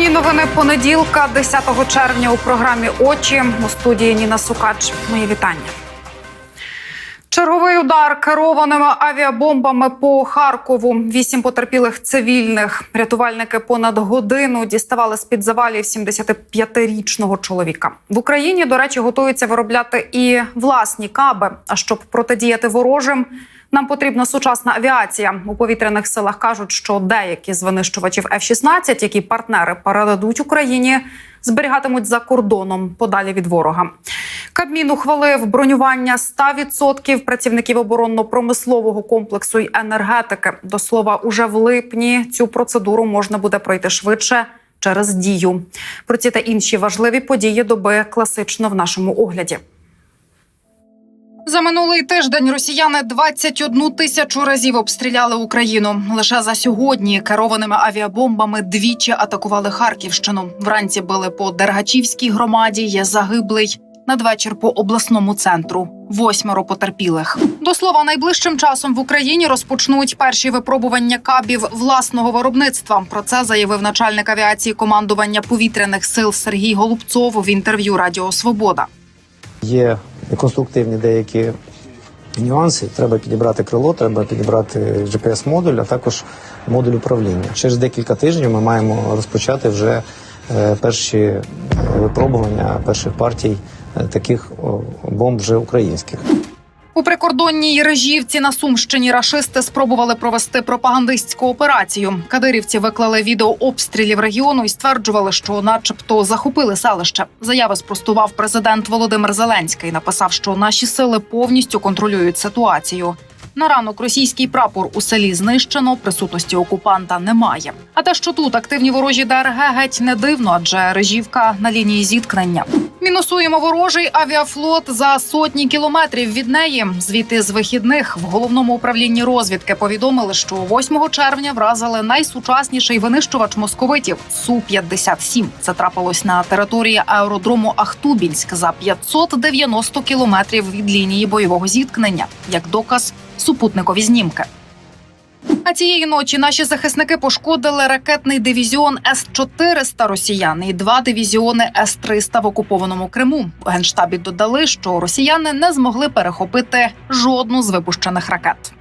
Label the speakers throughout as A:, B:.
A: Головні новини понеділка, 10 червня у програмі Очі у студії Ніна Сукач. Мої вітання. Черговий удар керованими авіабомбами по Харкову. Вісім потерпілих цивільних. Рятувальники понад годину діставали з під завалів 75-річного чоловіка. В Україні, до речі, готуються виробляти і власні каби. А щоб протидіяти ворожим, нам потрібна сучасна авіація. У повітряних силах кажуть, що деякі з винищувачів F-16, які партнери передадуть Україні, зберігатимуть за кордоном подалі від ворога. Кабмін ухвалив бронювання 100% працівників оборонно-промислового комплексу й енергетики. До слова, уже в липні цю процедуру можна буде пройти швидше через дію. Про ці та інші важливі події доби класично в нашому огляді. За минулий тиждень росіяни 21 тисячу разів обстріляли Україну. Лише за сьогодні керованими авіабомбами двічі атакували Харківщину. Вранці били по Дергачівській громаді. Є загиблий. Надвечір по обласному центру восьмеро потерпілих. До слова, найближчим часом в Україні розпочнуть перші випробування кабів власного виробництва. Про це заявив начальник авіації командування повітряних сил Сергій Голубцов в інтерв'ю Радіо Свобода.
B: Є конструктивні деякі нюанси. Треба підібрати крило, треба підібрати GPS-модуль, а також модуль управління. Через декілька тижнів ми маємо розпочати вже е, перші е, випробування перших партій е, таких бомб вже українських.
A: У прикордонній режівці на Сумщині рашисти спробували провести пропагандистську операцію. Кадирівці виклали відео обстрілів регіону і стверджували, що, начебто, захопили селище. Заяви спростував президент Володимир Зеленський. Написав, що наші сили повністю контролюють ситуацію. На ранок російський прапор у селі знищено, присутності окупанта немає. А те, що тут активні ворожі ДРГ, геть не дивно, адже режівка на лінії зіткнення. Мінусуємо ворожий авіафлот за сотні кілометрів від неї. Звідти з вихідних в головному управлінні розвідки повідомили, що 8 червня вразили найсучасніший винищувач московитів су 57 Це трапилось на території аеродрому Ахтубінськ за 590 кілометрів від лінії бойового зіткнення. Як доказ супутникові знімки. А цієї ночі наші захисники пошкодили ракетний дивізіон С-400 росіян і два дивізіони С-300 в окупованому Криму. У генштабі додали, що росіяни не змогли перехопити жодну з випущених ракет.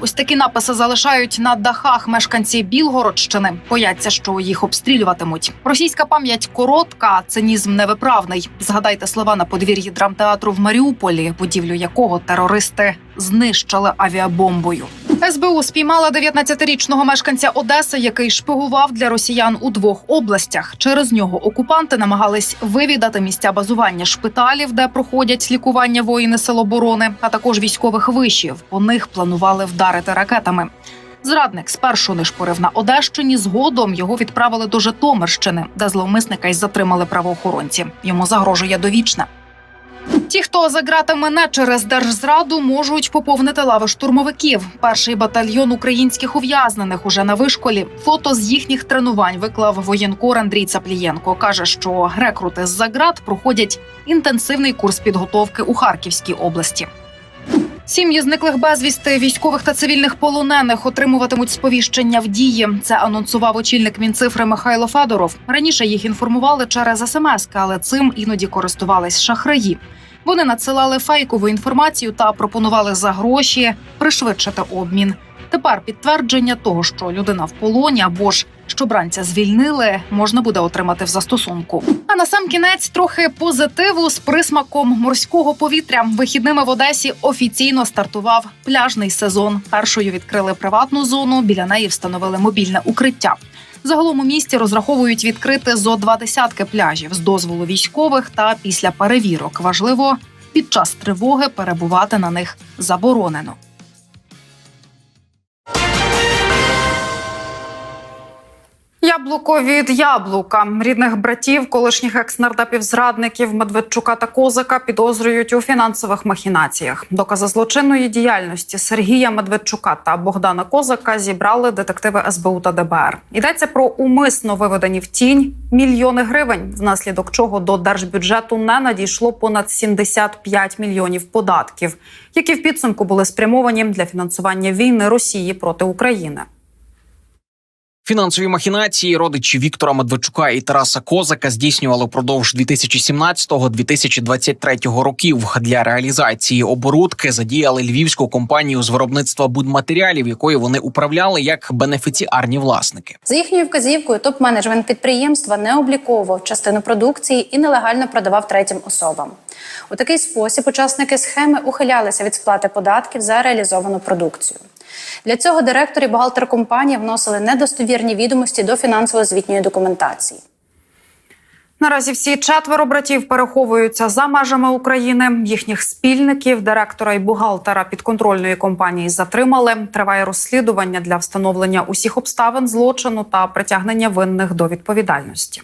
A: Ось такі написи залишають на дахах мешканці Білгородщини. Бояться, що їх обстрілюватимуть. Російська пам'ять коротка, цинізм невиправний. Згадайте слова на подвір'ї драмтеатру в Маріуполі, будівлю якого терористи знищили авіабомбою. СБУ спіймала 19-річного мешканця Одеси, який шпигував для росіян у двох областях. Через нього окупанти намагались вивідати місця базування шпиталів, де проходять лікування воїни Сил оборони, а також військових вишів. По них планували вдарити ракетами. Зрадник спершу нишпорив на Одещині. Згодом його відправили до Житомирщини, де зловмисника й затримали правоохоронці. Йому загрожує довічне. Ті, хто за ґратами не через держзраду, можуть поповнити лави штурмовиків. Перший батальйон українських ув'язнених уже на вишколі. Фото з їхніх тренувань виклав воєнкор Андрій Цаплієнко. каже, що рекрути з за ґрат проходять інтенсивний курс підготовки у Харківській області. Сім'ї зниклих безвісти військових та цивільних полонених отримуватимуть сповіщення в дії. Це анонсував очільник Мінцифри Михайло Федоров. Раніше їх інформували через смс, але цим іноді користувались шахраї. Вони надсилали фейкову інформацію та пропонували за гроші пришвидшити обмін. Тепер підтвердження того, що людина в полоні або ж що бранця звільнили, можна буде отримати в застосунку. А на сам кінець трохи позитиву з присмаком морського повітря. Вихідними в Одесі офіційно стартував пляжний сезон. Першою відкрили приватну зону. Біля неї встановили мобільне укриття. Загалом у місті розраховують відкрити зо два десятки пляжів з дозволу військових та після перевірок. Важливо під час тривоги перебувати на них заборонено. Яблуко від яблука рідних братів, колишніх екснардапів зрадників Медведчука та Козика підозрюють у фінансових махінаціях. Докази злочинної діяльності Сергія Медведчука та Богдана Козика зібрали детективи СБУ та ДБР. Йдеться про умисно виведені в тінь мільйони гривень, внаслідок чого до держбюджету не надійшло понад 75 мільйонів податків, які в підсумку були спрямовані для фінансування війни Росії проти України.
C: Фінансові махінації родичі Віктора Медведчука і Тараса Козака здійснювали впродовж 2017-2023 років. Для реалізації оборудки задіяли львівську компанію з виробництва будматеріалів, якою вони управляли як бенефіціарні власники.
D: За їхньою вказівкою, топ-менеджмент підприємства не обліковував частину продукції і нелегально продавав третім особам. У такий спосіб учасники схеми ухилялися від сплати податків за реалізовану продукцію. Для цього директор і бухгалтер компанії вносили недостовірні відомості до фінансово-звітньої документації.
A: Наразі всі четверо братів переховуються за межами України. Їхніх спільників, директора і бухгалтера підконтрольної компанії затримали. Триває розслідування для встановлення усіх обставин злочину та притягнення винних до відповідальності.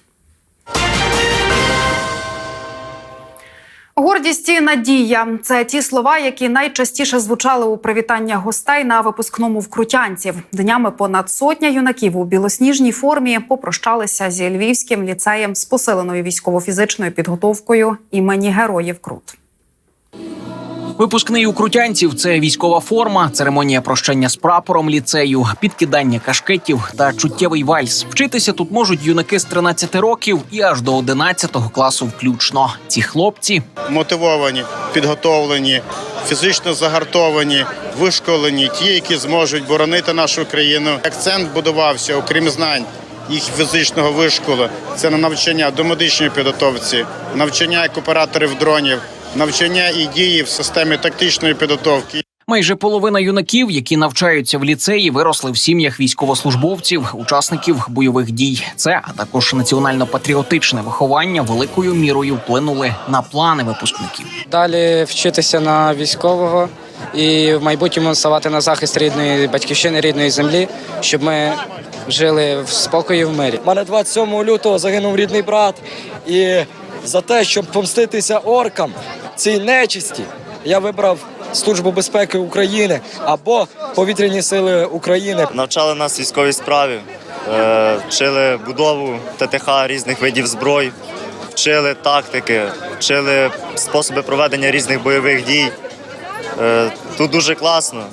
A: Гордість і надія це ті слова, які найчастіше звучали у привітаннях гостей на випускному в Крутянців. Днями понад сотня юнаків у білосніжній формі попрощалися зі львівським ліцеєм з посиленою військово-фізичною підготовкою імені героїв Крут.
C: Випускний у крутянців це військова форма, церемонія прощання з прапором ліцею, підкидання кашкетів та чуттєвий вальс. Вчитися тут можуть юнаки з 13 років і аж до 11 класу включно. Ці хлопці
E: мотивовані, підготовлені, фізично загартовані, вишколені, ті, які зможуть боронити нашу країну. Акцент будувався, окрім знань. Їх фізичного вишколу це на навчання до медичної підготовці, навчання як операторів дронів, навчання і дії в системі тактичної підготовки.
C: Майже половина юнаків, які навчаються в ліцеї, виросли в сім'ях військовослужбовців, учасників бойових дій. Це а також національно-патріотичне виховання великою мірою вплинули на плани випускників.
F: Далі вчитися на військового і в майбутньому ставати на захист рідної батьківщини, рідної землі, щоб ми жили в спокої в мирі.
G: У мене 27 лютого загинув рідний брат. І за те, щоб помститися оркам цій нечисті, я вибрав Службу безпеки України або Повітряні сили України.
H: Навчали нас військовій справі, е, вчили будову ТТХ різних видів зброй, вчили тактики, вчили способи проведення різних бойових дій. Е, Тут дуже класно,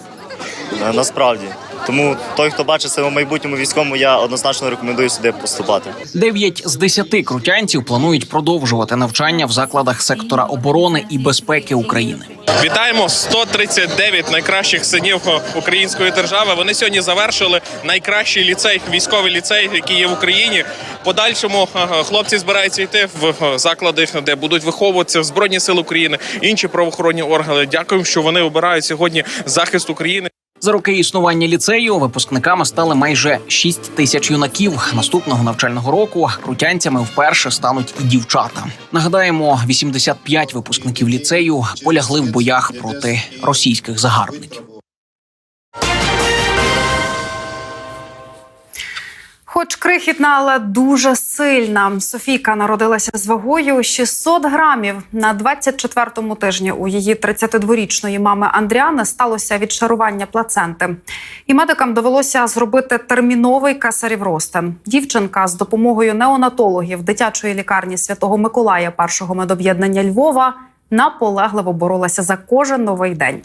H: е, насправді. Тому той, хто бачить себе в майбутньому військовому, я однозначно рекомендую сюди поступати.
C: Дев'ять з десяти крутянців планують продовжувати навчання в закладах сектора оборони і безпеки України.
I: Вітаємо 139 найкращих синів української держави. Вони сьогодні завершили найкращий ліцей, військовий ліцей, який є в Україні. Подальшому е, хлопці збираються йти в е, заклади, де будуть виховуватися в збройні сили України, інші правоохоронні органи. Дякуємо, що вони обирають сьогодні захист України.
C: За роки існування ліцею випускниками стали майже 6 тисяч юнаків. Наступного навчального року крутянцями вперше стануть і дівчата. Нагадаємо, 85 випускників ліцею полягли в боях проти російських загарбників.
A: Хоч крихітна, але дуже сильна. Софійка народилася з вагою 600 грамів. На 24-му тижні у її 32-річної мами Андріани сталося відшарування плаценти. І медикам довелося зробити терміновий кесарів ростин. Дівчинка з допомогою неонатологів дитячої лікарні Святого Миколая першого медоб'єднання Львова наполегливо боролася за кожен новий день.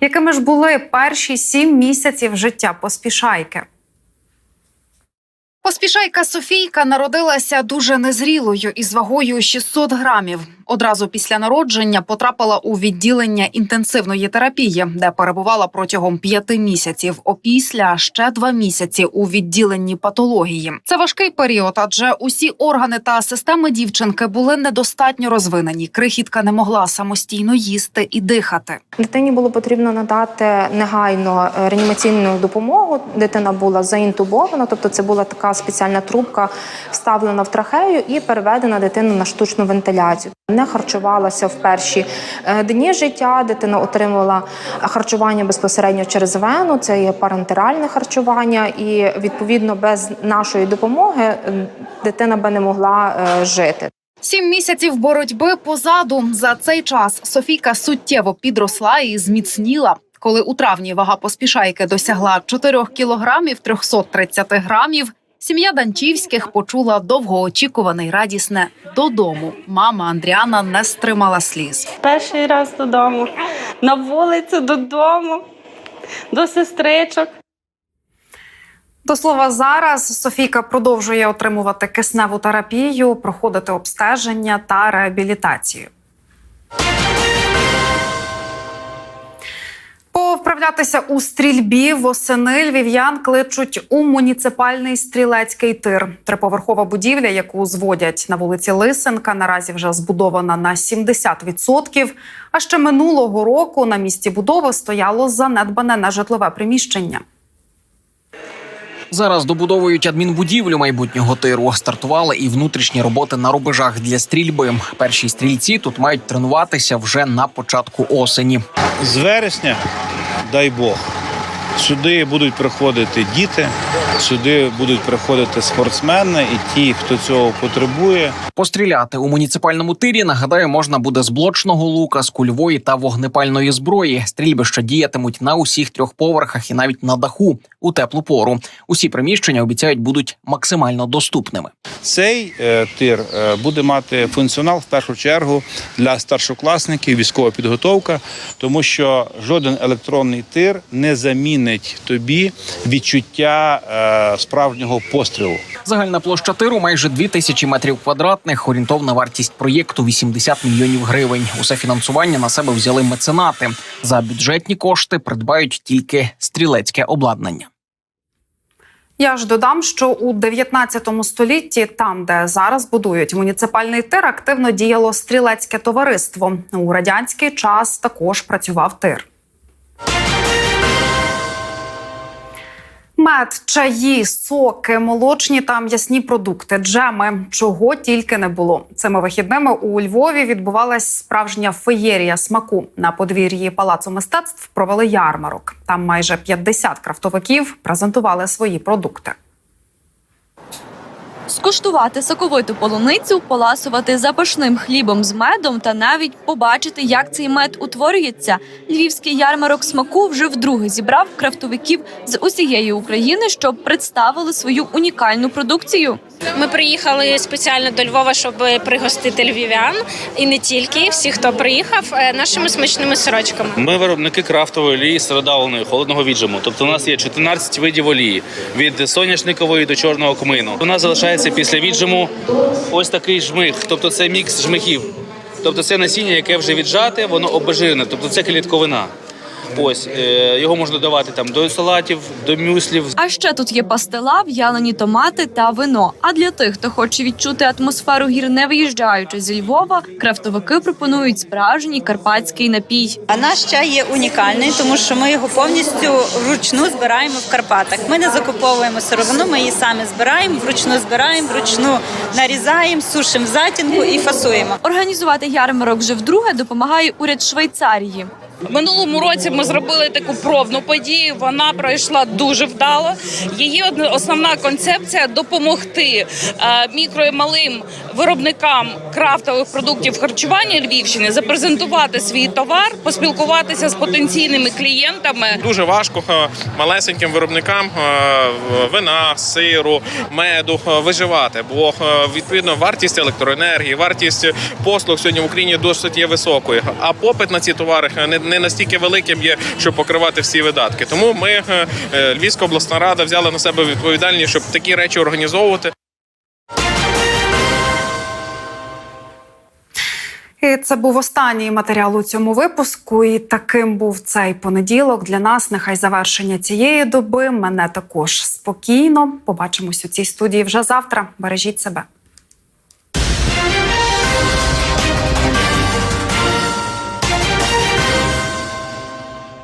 A: Якими ж були перші сім місяців життя поспішайки? Поспішайка Софійка народилася дуже незрілою із вагою 600 грамів. Одразу після народження потрапила у відділення інтенсивної терапії, де перебувала протягом п'яти місяців. Опісля ще два місяці у відділенні патології. Це важкий період, адже усі органи та системи дівчинки були недостатньо розвинені. Крихітка не могла самостійно їсти і дихати.
J: Дитині було потрібно надати негайно е, реанімаційну допомогу. Дитина була заінтубована, тобто це була така спеціальна трубка, вставлена в трахею і переведена дитину на штучну вентиляцію. Не харчувалася в перші е, дні життя. Дитина отримувала харчування безпосередньо через вену. Це є парентеральне харчування, і відповідно без нашої допомоги дитина би не могла е, жити.
A: Сім місяців боротьби позаду. За цей час Софійка суттєво підросла і зміцніла. Коли у травні вага поспішайки досягла 4 кілограмів 330 грамів, сім'я Данчівських почула довгоочікуваний радісне додому. Мама Андріана не стримала сліз.
K: Перший раз додому, на вулицю додому, до сестричок.
A: До слова, зараз Софійка продовжує отримувати кисневу терапію, проходити обстеження та реабілітацію. Повправлятися у стрільбі восени львів'ян кличуть у муніципальний стрілецький тир. Триповерхова будівля, яку зводять на вулиці Лисенка, наразі вже збудована на 70%. А ще минулого року на місці будови стояло занедбане нежитлове приміщення.
C: Зараз добудовують адмінбудівлю майбутнього тиру. Стартували і внутрішні роботи на рубежах для стрільби. Перші стрільці тут мають тренуватися вже на початку осені.
L: З вересня, дай Бог, сюди будуть приходити діти, сюди будуть приходити спортсмени і ті, хто цього потребує.
C: Постріляти у муніципальному тирі нагадаю, можна буде з блочного лука, з кульової та вогнепальної зброї. Стрільбища діятимуть на усіх трьох поверхах і навіть на даху у теплу пору. Усі приміщення обіцяють будуть максимально доступними.
L: Цей е, тир е, буде мати функціонал в першу чергу для старшокласників, військова підготовка, тому що жоден електронний тир не замінить тобі відчуття е, справжнього пострілу.
C: Загальна площа тиру майже 2 тисячі метрів квадратних. Орієнтовна вартість проєкту 80 мільйонів гривень. Усе фінансування на себе взяли меценати. За бюджетні кошти придбають тільки стрілецьке обладнання.
A: Я ж додам, що у 19 столітті, там де зараз будують муніципальний тир, активно діяло стрілецьке товариство. У радянський час також працював тир. Мед, чаї, соки, молочні та м'ясні продукти, джеми, чого тільки не було. Цими вихідними у Львові відбувалась справжня феєрія смаку. На подвір'ї палацу мистецтв провели ярмарок. Там майже 50 крафтовиків презентували свої продукти.
M: Скуштувати соковиту полуницю, поласувати запашним хлібом з медом та навіть побачити, як цей мед утворюється. Львівський ярмарок смаку вже вдруге зібрав крафтовиків з усієї України, щоб представили свою унікальну продукцію.
N: Ми приїхали спеціально до Львова, щоб пригостити львів'ян і не тільки всі, хто приїхав, е, нашими смачними сорочками.
O: Ми виробники крафтової олії сиродавленої холодного віджиму. Тобто, у нас є 14 видів олії від соняшникової до чорного кмину. У нас залишається після віджиму ось такий жмих, тобто це мікс жмихів. Тобто це насіння, яке вже віджате, воно обезжирене, тобто це клітковина. Ось е, його можна додавати там до салатів, до мюслів.
M: А ще тут є пастила, в'ялені томати та вино. А для тих, хто хоче відчути атмосферу гір, не виїжджаючи зі Львова, крафтовики пропонують справжній карпатський напій.
P: А наш чай є унікальний, тому що ми його повністю вручну збираємо в Карпатах. Ми не закуповуємо сировину, ми її самі збираємо, вручну збираємо, вручну нарізаємо, сушимо в затінку і фасуємо.
M: Організувати ярмарок вже вдруге допомагає уряд Швейцарії.
Q: Минулому році ми зробили таку пробну подію. Вона пройшла дуже вдало. Її основна концепція допомогти е, мікро і малим виробникам крафтових продуктів харчування Львівщини запрезентувати свій товар, поспілкуватися з потенційними клієнтами.
I: Дуже важко е, малесеньким виробникам е, вина, сиру, меду виживати, бо відповідно вартість електроенергії, вартість послуг сьогодні в Україні досить є високою. А попит на ці товари не, не настільки великим є, щоб покривати всі видатки. Тому ми, е, е, Львівська обласна рада, взяла на себе відповідальність, щоб такі речі організовувати.
A: І це був останній матеріал у цьому випуску. І таким був цей понеділок. Для нас нехай завершення цієї доби. Мене також спокійно. Побачимось у цій студії вже завтра. Бережіть себе.